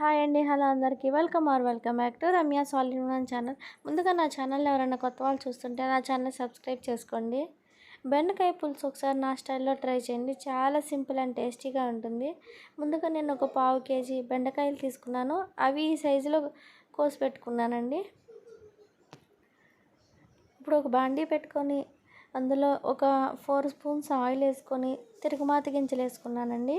Hi అండి hello అందరికీ. Welcome are welcome back to Ramya సాలిన్ ఛానల్. ముందుగా నా ఛానల్ ఎవరైనా కొత్త వాళ్ళు చూస్తుంటే నా ఛానల్ సబ్స్క్రైబ్ చేసుకోండి. బెండకాయ పులుసు ఒకసారి నా స్టైల్లో ట్రై చేయండి. చాలా సింపుల్ అండ్ టేస్టీగా ఉంటుంది. ముందుగా నేను ఒక పావు కేజీ బెండకాయలు తీసుకున్నాను. అవి ఈ సైజులో కోసి పెట్టుకున్నానండి. ఇప్పుడు ఒక బాండీ పెట్టుకొని అందులో ఒక ఫోర్ స్పూన్స్ ఆయిల్ వేసుకొని తిరుగుమాత గింజలు వేసుకున్నానండి.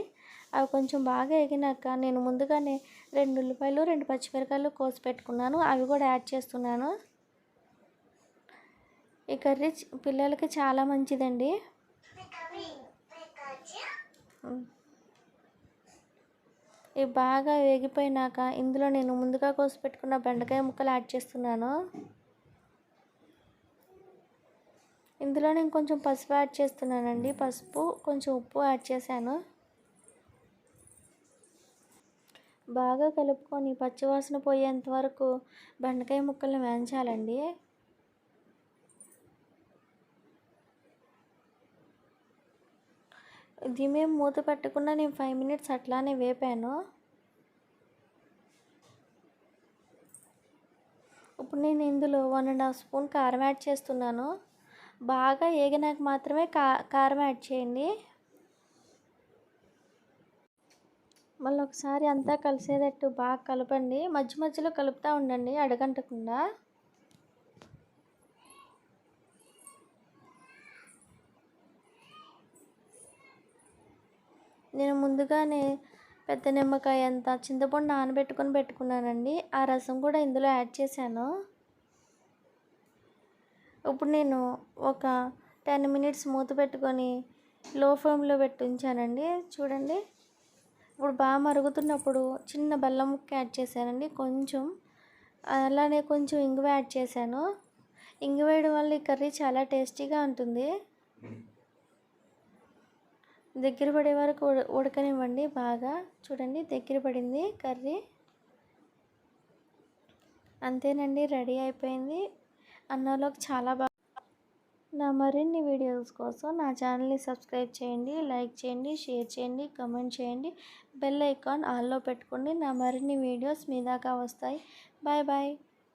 అవి కొంచెం బాగా ఎగినాక నేను ముందుగానే రెండు ఉల్లిపాయలు రెండు పచ్చిమిరకాయలు కోసి పెట్టుకున్నాను. అవి కూడా యాడ్ చేస్తున్నాను. ఈ కర్రీ పిల్లలకి చాలా మంచిదండి. ఇవి బాగా వేగిపోయినాక ఇందులో నేను ముందుగా కోసి పెట్టుకున్న బెండకాయ ముక్కలు యాడ్ చేస్తున్నాను. ఇందులో నేను కొంచెం పసుపు యాడ్ చేస్తున్నానండి. పసుపు కొంచెం ఉప్పు యాడ్ చేశాను. బాగా కలుపుకొని పచ్చివాసన పోయేంత వరకు బెండకాయ ముక్కల్ని వేయించాలండి. ఇది మేము మూత పెట్టకుండా నేను ఫైవ్ మినిట్స్ అట్లానే వేపాను. ఇప్పుడు నేను ఇందులో వన్ అండ్ హాఫ్ స్పూన్ కారం యాడ్ చేస్తున్నాను. బాగా ఏగినాక మాత్రమే కా కారం యాడ్ చేయండి. మళ్ళీ ఒకసారి అంతా కలిసేటట్టు బాగా కలపండి. మధ్య మధ్యలో కలుపుతూ ఉండండి అడగంటకుండా. నేను ముందుగానే పెద్ద నిమ్మకాయ అంత చింతపండు నానబెట్టుకొని పెట్టుకున్నానండి. ఆ రసం కూడా ఇందులో యాడ్ చేశాను. ఇప్పుడు నేను ఒక టెన్ మినిట్స్ మూత పెట్టుకొని లో ఫ్లేమ్లో పెట్టి ఉంచానండి చూడండి. ఇప్పుడు బాగా మరుగుతున్నప్పుడు చిన్న బెల్లం ముక్క యాడ్ చేశానండి. కొంచెం అలానే కొంచెం ఇంగువ యాడ్ చేశాను. ఇంగు వేయడం వల్ల ఈ కర్రీ చాలా టేస్టీగా ఉంటుంది. దగ్గర పడే వరకు ఉడకనివ్వండి బాగా. చూడండి దగ్గర పడింది కర్రీ. అంతేనండి రెడీ అయిపోయింది. అన్నలోకి చాలా బాగా నా మరిన్ని వీడియోస్ కోసం నా ఛానల్ని సబ్స్క్రైబ్ చేయండి లైక్ చేయండి షేర్ చేయండి కమెంట్ చేయండి బెల్ ఐకాన్ ఆల్లో పెట్టుకోండి. నా మరిన్ని వీడియోస్ మీ దాకా వస్తాయి. Bye bye.